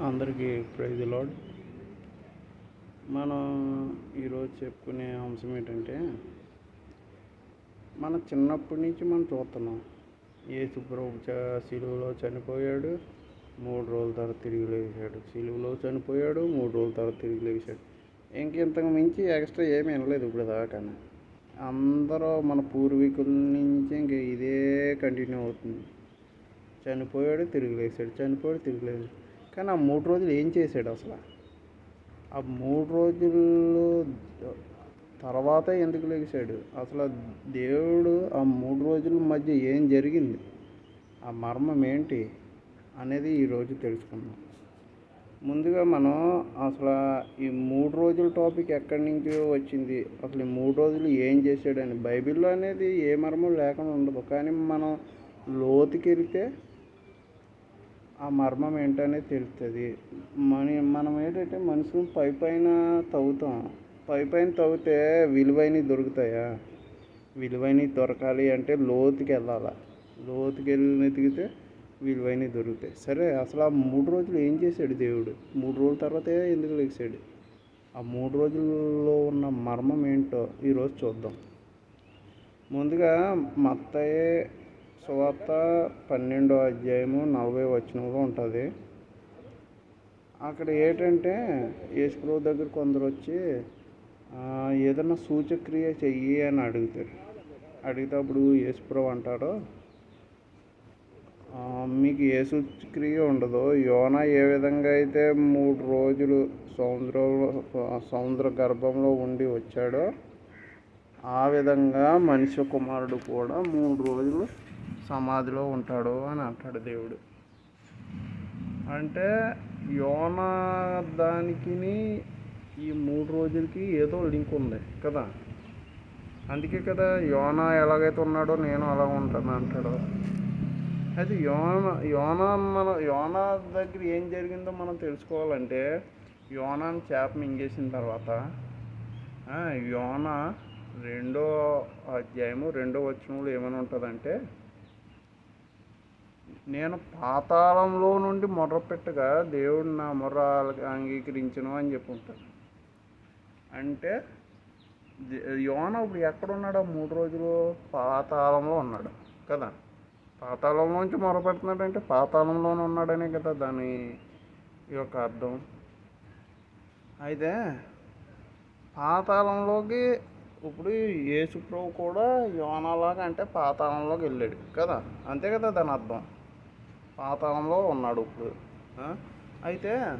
అందరికీ praise lord మనం ఈరోజు చెప్పుకునే అంశం ఏంటంటే మన చిన్నప్పటి నుంచి మనం చూస్తున్నాం. యేసు ప్రభు చ సిలువలో చనిపోయాడు మూడు రోజుల తర్వాత తిరిగి లేచాడు. సిలువలో చనిపోయాడు మూడు రోజుల తర్వాత తిరిగి లేచాడు. ఇంకింతకు మించి ఎక్స్ట్రా ఏమీ వినలేదు ఇప్పుడు దాకా. అందరూ మన పూర్వీకుల నుంచి ఇంక ఇదే కంటిన్యూ అవుతుంది. చనిపోయాడు తిరిగి లేచాడు. చనిపోయాడు తిరిగి లేచాడు. కానీ ఆ మూడు రోజులు ఏం చేశాడు అసలు? ఆ మూడు రోజులు తర్వాత ఎందుకు లెగిశాడు అసలు దేవుడు ఆ మూడు రోజుల మధ్య ఏం జరిగింది? ఆ మర్మం ఏంటి అనేది ఈరోజు తెలుసుకుందాం. ముందుగా మనం అసలు ఈ మూడు రోజుల టాపిక్ ఎక్కడి నుంచి వచ్చింది? అసలు ఈ మూడు రోజులు ఏం చేశాడని బైబిల్లో అనేది ఏ మర్మం లేకుండా ఉండదు. కానీ మనం లోతుకెళ్తే ఆ మర్మం ఏంటనేది తెలుస్తుంది మన మనం ఏంటంటే మనుషులు పై పైన తవ్వుతాం. పై పైన తవ్వితే విలువైనవి దొరుకుతాయా? విలువైనవి దొరకాలి అంటే లోతుకి వెళ్ళాలి? లోతుకి వెళ్ళి వెతికితే విలువైనవి దొరుకుతాయి. సరే అసలు ఆ మూడు రోజులు ఏం చేశాడు దేవుడు? మూడు రోజుల తర్వాత ఎందుకు లేచాడు? ఆ మూడు రోజుల్లో ఉన్న మర్మం ఏంటో ఈరోజు చూద్దాం. ముందుగా మత్తయ్య సువార్త పన్నెండో అధ్యాయము నలభై వచనంలో ఉంటుంది. అక్కడ ఏంటంటే యేసుప్రభు దగ్గర కొందరు వచ్చి ఏదైనా సూచక్రియ చెయ్యి అని అడుగుతారు. అడిగితే అప్పుడు యేసుప్రభు అంటారు మీకు ఏ సూచక్రియ ఉండదు యోన ఏ విధంగా అయితే మూడు రోజులు సముద్రంలో సముద్ర గర్భంలో ఉండి వచ్చాడో ఆ విధంగా మనిషి కుమారుడు కూడా మూడు రోజులు సమాధిలో ఉంటాడు అని అంటాడు దేవుడు. అంటే యోన దానికి ఈ మూడు రోజులకి ఏదో లింక్ ఉంది కదా. అందుకే కదా యోన ఎలాగైతే ఉన్నాడో నేను అలా ఉంటాను అంటాడు. అయితే యోన యోన మన యోన దగ్గర ఏం జరిగిందో మనం తెలుసుకోవాలంటే యోనాని చేప మింగేసిన తర్వాత యోన రెండో అధ్యాయము రెండో వచనంలో ఏమైనా ఉంటుందంటే నేను పాతాళంలో నుండి మొర్రపెట్టగా దేవుడు నా మొర్ర అంగీకరించను అని చెప్పుకుంటాను అంటే యోన ఇప్పుడు ఎక్కడున్నాడు ఆ మూడు రోజులు పాతాళంలో ఉన్నాడు కదా. పాతాళంలోంచి మొరపెడుతున్నాడంటే పాతాళంలోనే ఉన్నాడనే కదా దాని యొక్క అర్థం. అయితే పాతాళంలోకి ఇప్పుడు యేసుప్రభు కూడా యోనలాగా అంటే పాతాళంలోకి వెళ్ళాడు కదా. అంతే కదా దాని అర్థం. పాతాళంలో ఉన్నాడు ఇప్పుడు. అయితే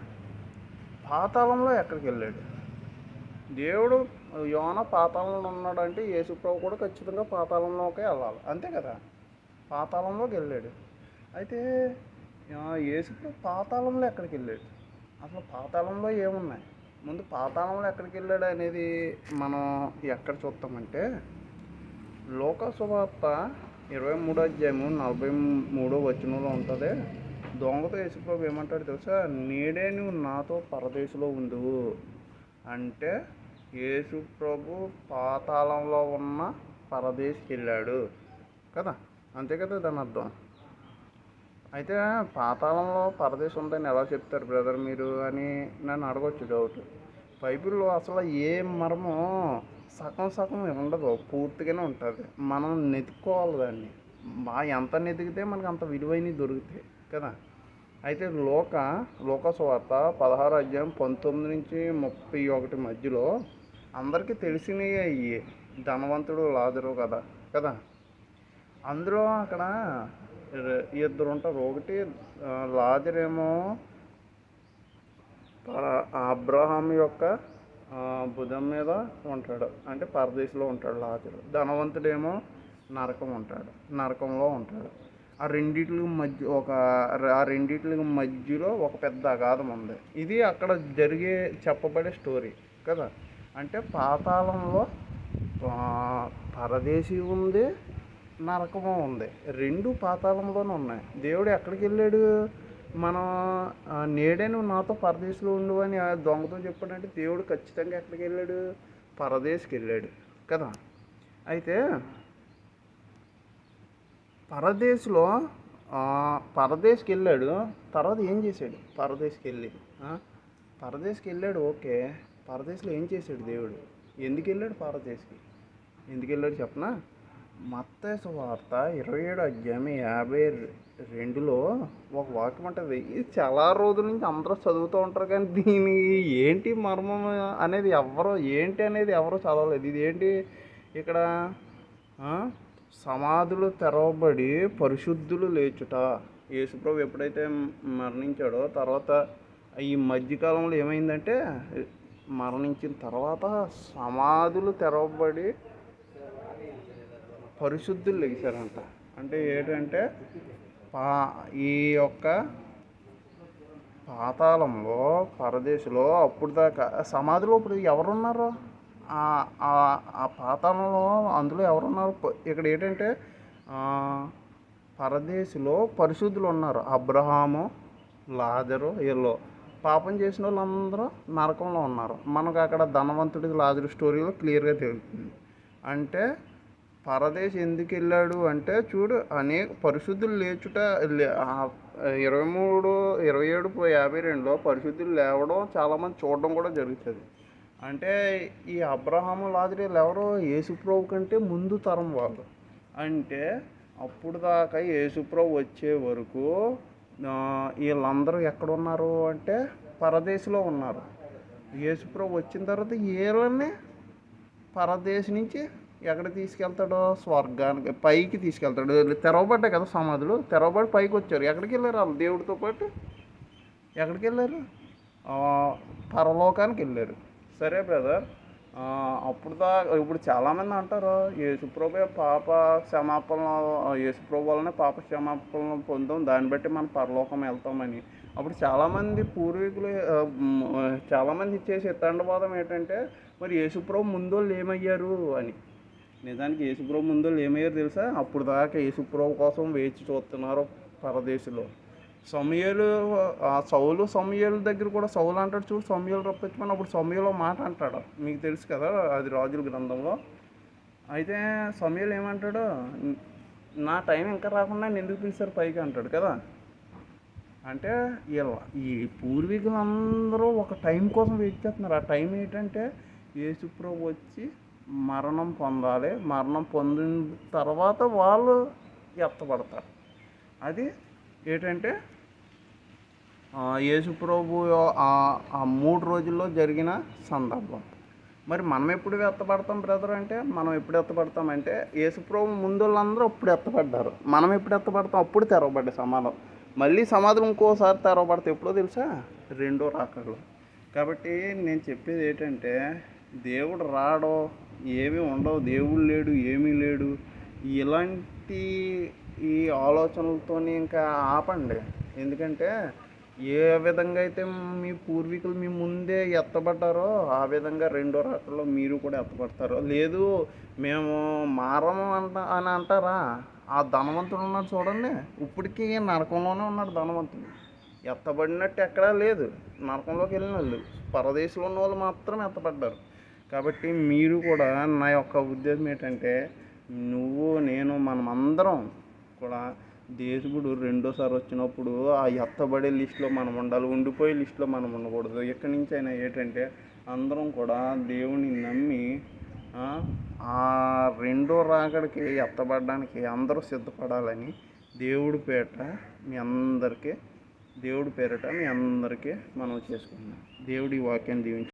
పాతాళంలో ఎక్కడికి వెళ్ళాడు? దేవుడు యోన పాతాళంలో ఉన్నాడంటే యేసుప్రభు కూడా ఖచ్చితంగా పాతాళంలోకే వెళ్ళాలి. అంతే కదా? పాతాళంలోకి వెళ్ళాడు. అయితే యేసుప్రభు పాతాళంలో ఎక్కడికి వెళ్ళాడు? అసలు పాతాళంలో ఏమున్నాయి? ముందు పాతాళంలో ఎక్కడికి వెళ్ళాడు అనేది మనం ఎక్కడ చూస్తామంటే లోకసువార్త ఇరవై మూడో అధ్యాయము నలభై మూడో వచనంలో ఉంటుంది. దొంగతో యేసుప్రభు ఏమంటాడు తెలుసా? నేడే నువ్వు నాతో పరదేశంలో ఉందువు అంటే యేసుప్రభు పాతాళంలో ఉన్న పరదేశికి వెళ్ళాడు కదా? అంతే కదా దాని అర్థం? అయితే పాతాళంలో పరదేశం ఉందని ఎలా చెప్తారు బ్రదర్ మీరు అని నన్ను అడగొచ్చు డౌట్. బైబిల్లో అసలు ఏ మర్మం సగం సగం ఉండదు పూర్తిగానే ఉంటుంది. మనం నెతుక్కోవాలి దాన్ని. మా ఎంత నెతికితే మనకు అంత విలువైనవి దొరుకుతాయి కదా. అయితే లోక లోక స్వార్త పదహారు అధ్యాయం పంతొమ్మిది నుంచి ముప్పై ఒకటి మధ్యలో అందరికీ తెలిసినవి అయ్యి ధనవంతుడు లాజరు కదా కదా. అందులో అక్కడ ఇద్దరు ఉంటారు ఒకటి లాజరేమో అబ్రహాం యొక్క బుధం మీద ఉంటాడు. అంటే పరదేశంలో ఉంటాడు లాజరు. ధనవంతుడేమో నరకం ఉంటాడు. నరకంలో ఉంటాడు. ఆ రెండిట్లకి మధ్య ఒక ఆ రెండిట్లకి మధ్యలో ఒక పెద్ద అగాధం ఉంది. ఇది అక్కడ జరిగే చెప్పబడే స్టోరీ కదా. అంటే పాతాళంలో పరదేశీ ఉంది నరకము ఉంది. రెండు పాతాళంలోనే ఉన్నాయి. దేవుడు ఎక్కడికి వెళ్ళాడు మనం ఆ, నేడే నువ్వు నాతో పరదేశంలో ఉండు అని ఆ దొంగతో చెప్పాడంటే దేవుడు ఖచ్చితంగా ఎక్కడికి వెళ్ళాడు? పరదేశ్కి వెళ్ళాడు కదా? అయితే పరదేశ్లో పరదేశ్కి వెళ్ళాడు తర్వాత ఏం చేశాడు? పరదేశ్కి వెళ్ళి పరదేశ్కి వెళ్ళాడు ఓకే. పరదేశ్లో ఏం చేశాడు దేవుడు? ఎందుకు వెళ్ళాడు పరదేశ్కి? ఎందుకు వెళ్ళాడు చెప్పనా? మత్తయి వార్త ఇరవై ఏడు అధ్యాయం యాభై రెండులో ఒక వాక్యం ఉంటుంది ఇది చాలా రోజుల నుంచి అందరూ చదువుతూ ఉంటారు కానీ దీని ఏంటి మర్మం అనేది ఎవరో ఏంటి అనేది ఎవరో చదవలేదు. ఇది ఏంటి ఇక్కడ? సమాధులు తెరవబడి పరిశుద్ధులు లేచుట. యేసుప్రభు ఎప్పుడైతే మరణించాడో తర్వాత ఈ మధ్యకాలంలో ఏమైందంటే మరణించిన తర్వాత సమాధులు తెరవబడి పరిశుద్ధులు లెగిశారంట అంటే ఏంటంటే పా ఈ యొక్క పాతాళంలో పరదేశంలో అప్పుడు దాకా సమాధిలో ఇప్పుడు ఎవరున్నారు? ఆ- పాతాళంలో అందులో ఎవరున్నారు? ఇక్కడ ఏంటంటే పరదేశిలో పరదేశంలో పరిశుద్ధులు ఉన్నారు. అబ్రహాము లాజరు వీళ్ళు. పాపం చేసిన వాళ్ళందరూ నరకంలో ఉన్నారు. మనకు అక్కడ ధనవంతుడి లాజరు స్టోరీలో క్లియర్గా తెలుస్తుంది. అంటే పరదేశ్ ఎందుకు వెళ్ళాడు అంటే చూడు అనేక పరిశుద్ధులు లేచుట లే- ఇరవై మూడు ఇరవై ఏడు యాభై రెండులో పరిశుద్ధులు లేవడం చాలామంది చూడడం కూడా జరుగుతుంది. అంటే ఈ అబ్రహాము లాజరీలు ఎవరో యేసుప్రభు కంటే ముందు తరం వాళ్ళు. అంటే అప్పుడు దాకా యేసుప్రభు వచ్చే వరకు వీళ్ళందరూ ఎక్కడ ఉన్నారు అంటే పరదేశంలో ఉన్నారు. యేసుప్రభు వచ్చిన తర్వాత వీళ్ళని పరదేశ్ నుంచి ఎక్కడ తీసుకెళ్తాడో? స్వర్గానికి పైకి తీసుకెళ్తాడు. తెరవబడ్డాయి కదా సమాధులు. తెరవబడి పైకి వచ్చారు. ఎక్కడికి వెళ్ళారు వాళ్ళు? దేవుడితో పాటు? ఎక్కడికి వెళ్ళారు? పరలోకానికి వెళ్ళారు. సరే బ్రదర్. అప్పుడు దా ఇప్పుడు చాలామంది అంటారు యేసుప్రభు పాప క్షమాపణ యేసుప్రభు వల్లనే పాప క్షమాపణ పొందాం. దాన్ని బట్టి మనం పరలోకం వెళ్తామని. అప్పుడు చాలామంది పూర్వీకులు చాలామంది ఇచ్చే సిద్ధాంతవాదం ఏంటంటే మరి యేసుప్రభు వాళ్ళు ఏమయ్యారు అని. నిజానికి యేసుప్రభు ముందు ఏమయ్యారు తెలుసా? అప్పుడు దాకా యేసుప్రభు కోసం వేచి చూస్తున్నారు పరదేశంలో. సమయలు ఆ సౌలు సమయల దగ్గర కూడా సౌలు అంటాడు చూడు సమయలు రప్పించమని అప్పుడు సమయలో మాట అంటాడు. మీకు తెలుసు కదా అది రాజుల గ్రంథంలో. అయితే సమయలు ఏమంటాడు? నా టైం ఇంకా రాకుండా ఎందుకు పిలిచారు పైకి అంటాడు కదా. అంటే వీళ్ళ ఈ పూర్వీకులందరూ ఒక టైం కోసం వెయిట్ చేస్తున్నారు. ఆ టైం ఏంటంటే యేసుప్రభు వచ్చి మరణం పొందాలి. మరణం పొందిన తర్వాత వాళ్ళు ఎత్తబడతారు. అది ఏంటంటే యేసుప్రభు ఆ- మూడు రోజుల్లో జరిగిన సందర్భం. మరి మనం ఎప్పుడు ఎత్తపడతాం బ్రదర్ అంటే మనం ఎప్పుడు ఎత్తపడతాం అంటే యేసుప్రభు ముందు వాళ్ళందరూ అప్పుడు ఎత్తపడ్డారు మనం ఎప్పుడు ఎత్తపడతాం అప్పుడు తెరవబడ్డే సమాధం. మళ్ళీ సమాధులు ఇంకోసారి తెరవబడితే ఎప్పుడో తెలుసా? రెండో రాకలు కాబట్టి నేను చెప్పేది ఏంటంటే దేవుడు రాడో ఏమీ ఉండవు దేవుడు లేడు ఏమీ లేడు. ఇలాంటి ఈ ఆలోచనలతో ఇంకా ఆపండి. ఎందుకంటే ఏ విధంగా అయితే మీ పూర్వీకులు మీ ముందే ఎత్తబడ్డారో ఆ విధంగా రెండో రాకల్లో మీరు కూడా ఎత్తబడతారు. లేదు మేము మారము అంట అని అంటారా? ఆ ధనవంతుడు ఉన్నాడు చూడండి. ఇప్పటికీ నరకంలోనే ఉన్నాడు ధనవంతుడు. ఎత్తబడినట్టు ఎక్కడా లేదు. నరకంలోకి వెళ్ళిన వాళ్ళు. పరదేశంలో ఉన్న వాళ్ళు మాత్రం ఎత్తబడ్డారు. కాబట్టి మీరు కూడా నా యొక్క ఉద్దేశం ఏంటంటే నువ్వు నేను మనమందరం కూడా దేవుడు రెండోసారి వచ్చినప్పుడు ఆ ఎత్తబడే లిస్ట్లో మనం ఉండాలి ఉండిపోయే లిస్ట్లో మనం ఉండకూడదు. ఎక్కడి నుంచి అయినా ఏంటంటే అందరం కూడా దేవుని నమ్మి ఆ, రెండో రాకడికి ఎత్తబడడానికి అందరూ సిద్ధపడాలని దేవుడి పేట మీ అందరికీ దేవుడి పేరిట మీ అందరికీ మనం చేసుకుందాం దేవుడి వాక్యాన్ని దీవించి